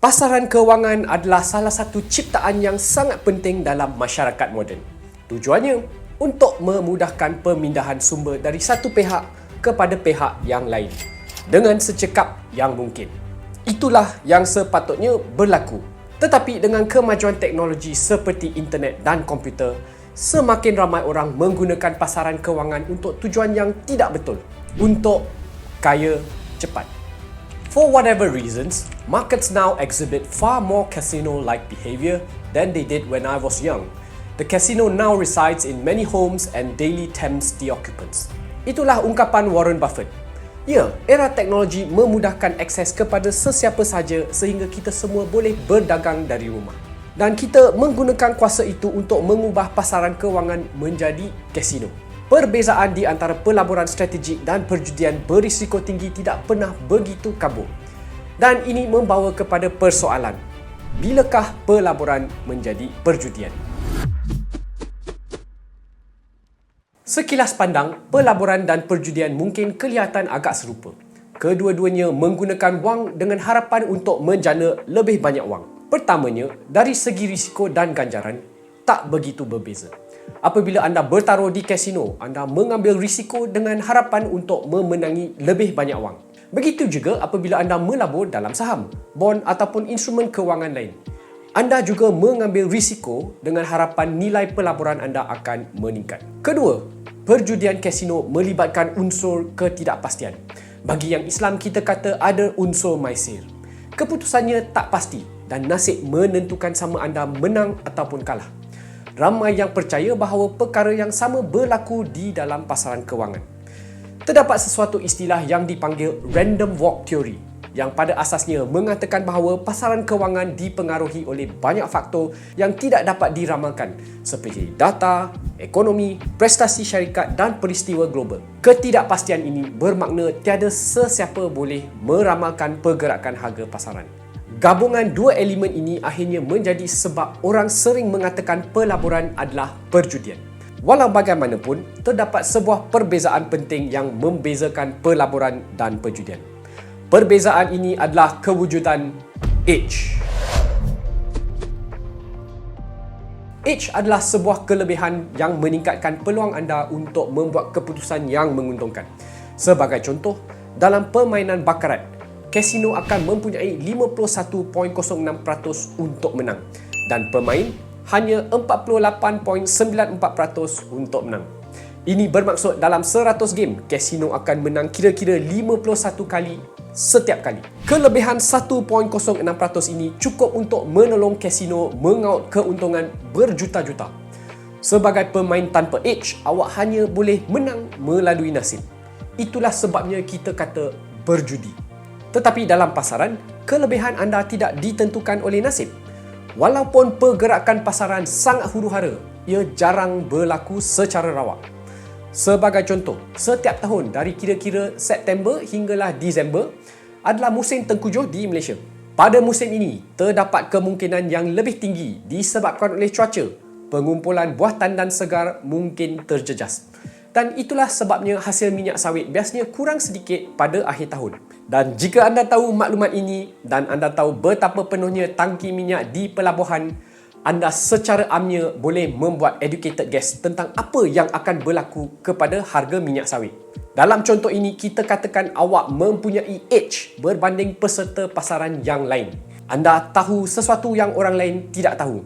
Pasaran kewangan adalah salah satu ciptaan yang sangat penting dalam masyarakat moden. Tujuannya untuk memudahkan pemindahan sumber dari satu pihak kepada pihak yang lain dengan secekap yang mungkin. Itulah yang sepatutnya berlaku. Tetapi dengan kemajuan teknologi seperti internet dan komputer, semakin ramai orang menggunakan pasaran kewangan untuk tujuan yang tidak betul. Untuk kaya cepat. For whatever reasons, markets now exhibit far more casino-like behavior than they did when I was young. The casino now resides in many homes and daily tempts the occupants. Itulah ungkapan Warren Buffett. Ya, era teknologi memudahkan akses kepada sesiapa saja sehingga kita semua boleh berdagang dari rumah. Dan kita menggunakan kuasa itu untuk mengubah pasaran kewangan menjadi kasino. Perbezaan di antara pelaburan strategik dan perjudian berisiko tinggi tidak pernah begitu kabur. Dan ini membawa kepada persoalan. Bilakah pelaburan menjadi perjudian? Sekilas pandang, pelaburan dan perjudian mungkin kelihatan agak serupa. Kedua-duanya menggunakan wang dengan harapan untuk menjana lebih banyak wang. Pertamanya, dari segi risiko dan ganjaran, tak begitu berbeza. Apabila anda bertaruh di kasino, anda mengambil risiko dengan harapan untuk memenangi lebih banyak wang. Begitu juga apabila anda melabur dalam saham, bond ataupun instrumen kewangan lain. Anda juga mengambil risiko dengan harapan nilai pelaburan anda akan meningkat. Kedua, perjudian kasino melibatkan unsur ketidakpastian. Bagi yang Islam kita kata ada unsur maisir. Keputusannya tak pasti dan nasib menentukan sama anda menang ataupun kalah ramai yang percaya bahawa perkara yang sama berlaku di dalam pasaran kewangan. Terdapat sesuatu istilah yang dipanggil random walk theory yang pada asasnya mengatakan bahawa pasaran kewangan dipengaruhi oleh banyak faktor yang tidak dapat diramalkan seperti data, ekonomi, prestasi syarikat dan peristiwa global. Ketidakpastian ini bermakna tiada sesiapa boleh meramalkan pergerakan harga pasaran. Gabungan dua elemen ini akhirnya menjadi sebab orang sering mengatakan pelaburan adalah perjudian. Walau bagaimanapun, terdapat sebuah perbezaan penting yang membezakan pelaburan dan perjudian. Perbezaan ini adalah kewujudan H. H adalah sebuah kelebihan yang meningkatkan peluang anda untuk membuat keputusan yang menguntungkan. Sebagai contoh, dalam permainan bakarat, kasino akan mempunyai 51.06% untuk menang dan pemain hanya 48.94% untuk menang. Ini bermaksud dalam 100 game, kasino akan menang kira-kira 51 kali setiap kali. Kelebihan 1.06% ini cukup untuk menolong kasino mengaut keuntungan berjuta-juta. Sebagai pemain tanpa edge, awak hanya boleh menang melalui nasib. Itulah sebabnya kita kata berjudi. Tetapi dalam pasaran, kelebihan anda tidak ditentukan oleh nasib. Walaupun pergerakan pasaran sangat huru-hara, ia jarang berlaku secara rawak. Sebagai contoh, setiap tahun dari kira-kira September hinggalah Disember adalah musim tengkujuh di Malaysia. Pada musim ini, terdapat kemungkinan yang lebih tinggi disebabkan oleh cuaca. Pengumpulan buah tandan segar mungkin terjejas. Dan itulah sebabnya hasil minyak sawit biasanya kurang sedikit pada akhir tahun. Dan jika anda tahu maklumat ini dan anda tahu betapa penuhnya tangki minyak di pelabuhan, anda secara amnya boleh membuat educated guess tentang apa yang akan berlaku kepada harga minyak sawit. Dalam contoh ini, kita katakan awak mempunyai edge berbanding peserta pasaran yang lain. Anda tahu sesuatu yang orang lain tidak tahu.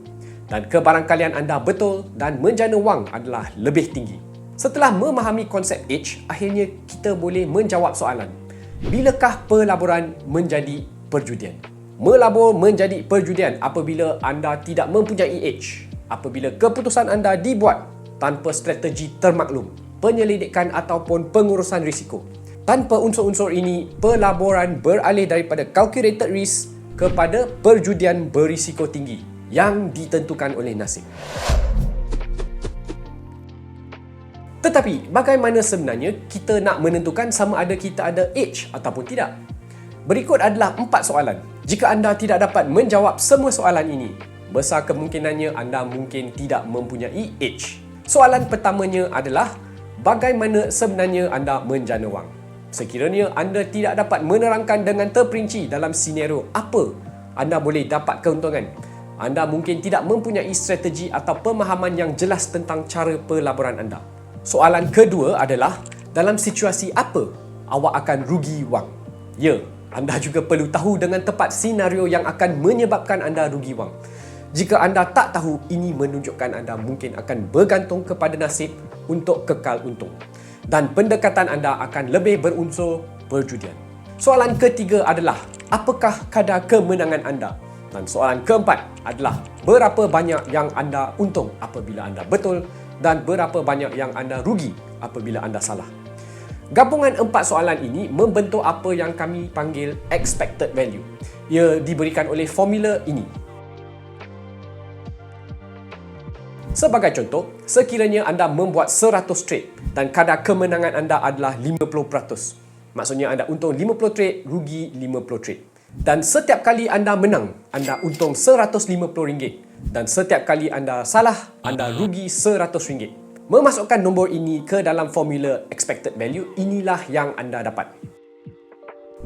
Dan kebarangkalian anda betul dan menjana wang adalah lebih tinggi. Setelah memahami konsep H, akhirnya kita boleh menjawab soalan. Bilakah pelaburan menjadi perjudian? Melabur menjadi perjudian apabila anda tidak mempunyai H. Apabila keputusan anda dibuat tanpa strategi termaklum, penyelidikan ataupun pengurusan risiko. Tanpa unsur-unsur ini, pelaburan beralih daripada calculated risk kepada perjudian berisiko tinggi yang ditentukan oleh nasib. Tetapi, bagaimana sebenarnya kita nak menentukan sama ada kita ada age ataupun tidak? Berikut adalah empat soalan. Jika anda tidak dapat menjawab semua soalan ini, besar kemungkinannya anda mungkin tidak mempunyai age. Soalan pertamanya adalah, bagaimana sebenarnya anda menjana wang? Sekiranya anda tidak dapat menerangkan dengan terperinci dalam senario apa anda boleh dapat keuntungan. Anda mungkin tidak mempunyai strategi atau pemahaman yang jelas tentang cara pelaburan anda. Soalan kedua adalah, dalam situasi apa awak akan rugi wang? Ya, anda juga perlu tahu dengan tepat senario yang akan menyebabkan anda rugi wang. Jika anda tak tahu, ini menunjukkan anda mungkin akan bergantung kepada nasib untuk kekal untung. Dan pendekatan anda akan lebih berunsur perjudian. Soalan ketiga adalah, apakah kadar kemenangan anda? Dan soalan keempat adalah, berapa banyak yang anda untung apabila anda betul dan berapa banyak yang anda rugi apabila anda salah? Gabungan empat soalan ini membentuk apa yang kami panggil expected value. Ia diberikan oleh formula ini. Sebagai contoh, sekiranya anda membuat 100 trade dan kadar kemenangan anda adalah 50%. Maksudnya anda untung 50 trade, rugi 50 trade. Dan setiap kali anda menang, anda untung RM150. Dan setiap kali anda salah, anda rugi RM100. Memasukkan nombor ini ke dalam formula expected value, inilah yang anda dapat.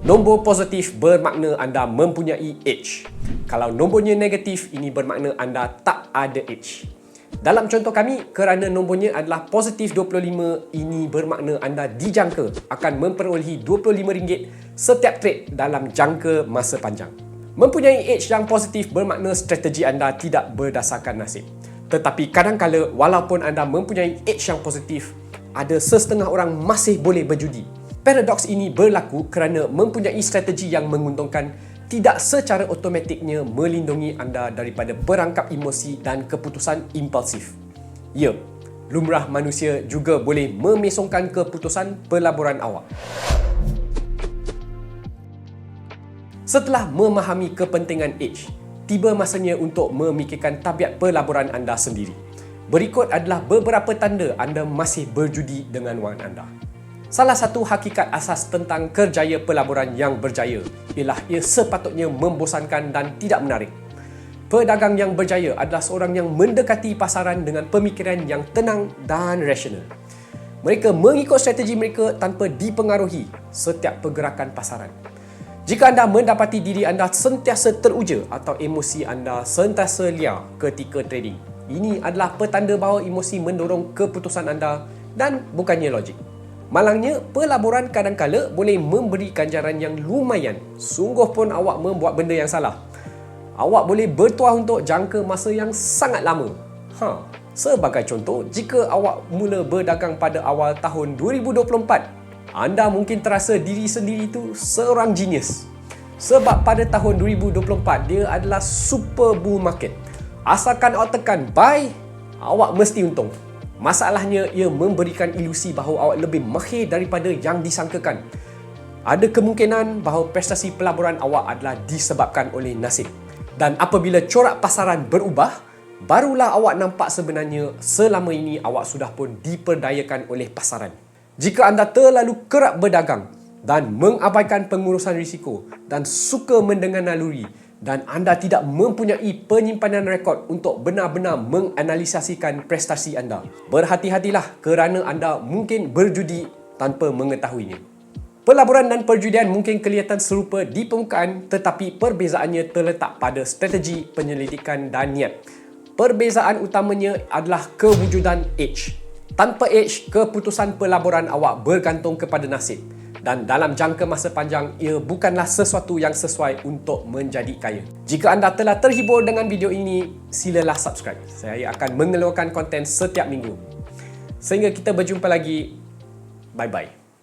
Nombor positif bermakna anda mempunyai edge. Kalau nombornya negatif, ini bermakna anda tak ada edge. Dalam contoh kami, kerana nombornya adalah positif 25, ini bermakna anda dijangka akan memperolehi RM25 setiap trade dalam jangka masa panjang. Mempunyai edge yang positif bermakna strategi anda tidak berdasarkan nasib. Tetapi kadang-kala walaupun anda mempunyai edge yang positif, ada sesetengah orang masih boleh berjudi. Paradoks ini berlaku kerana mempunyai strategi yang menguntungkan tidak secara automatiknya melindungi anda daripada perangkap emosi dan keputusan impulsif. Ya, lumrah manusia juga boleh memesongkan keputusan pelaburan awak. Setelah memahami kepentingan edge, tiba masanya untuk memikirkan tabiat pelaburan anda sendiri. Berikut adalah beberapa tanda anda masih berjudi dengan wang anda. Salah satu hakikat asas tentang kerjaya pelaburan yang berjaya ialah ia sepatutnya membosankan dan tidak menarik. Pedagang yang berjaya adalah seorang yang mendekati pasaran dengan pemikiran yang tenang dan rasional. Mereka mengikut strategi mereka tanpa dipengaruhi setiap pergerakan pasaran. Jika anda mendapati diri anda sentiasa teruja atau emosi anda sentiasa liar ketika trading, ini adalah petanda bahawa emosi mendorong keputusan anda dan bukannya logik. Malangnya, pelaburan kadang-kala boleh memberi ganjaran yang lumayan sungguh pun awak membuat benda yang salah. Awak boleh bertuah untuk jangka masa yang sangat lama. Ha, sebagai contoh, jika awak mula berdagang pada awal tahun 2024, anda mungkin terasa diri sendiri itu seorang genius. Sebab pada tahun 2024 dia adalah super bull market. Asalkan awak tekan buy, awak mesti untung. Masalahnya ia memberikan ilusi bahawa awak lebih mahir daripada yang disangkakan. Ada kemungkinan bahawa prestasi pelaburan awak adalah disebabkan oleh nasib. Dan apabila corak pasaran berubah, barulah awak nampak sebenarnya selama ini awak sudah pun diperdayakan oleh pasaran. Jika anda terlalu kerap berdagang dan mengabaikan pengurusan risiko dan suka mendengar naluri dan anda tidak mempunyai penyimpanan rekod untuk benar-benar menganalisasikan prestasi anda, berhati-hatilah kerana anda mungkin berjudi tanpa mengetahuinya. Pelaburan dan perjudian mungkin kelihatan serupa di permukaan tetapi perbezaannya terletak pada strategi penyelidikan dan niat. Perbezaan utamanya adalah kewujudan edge tanpa edge, keputusan pelaburan awak bergantung kepada nasib. Dan dalam jangka masa panjang, ia bukanlah sesuatu yang sesuai untuk menjadi kaya. Jika anda telah terhibur dengan video ini, silalah subscribe. Saya akan mengeluarkan konten setiap minggu. Sehingga kita berjumpa lagi. Bye-bye.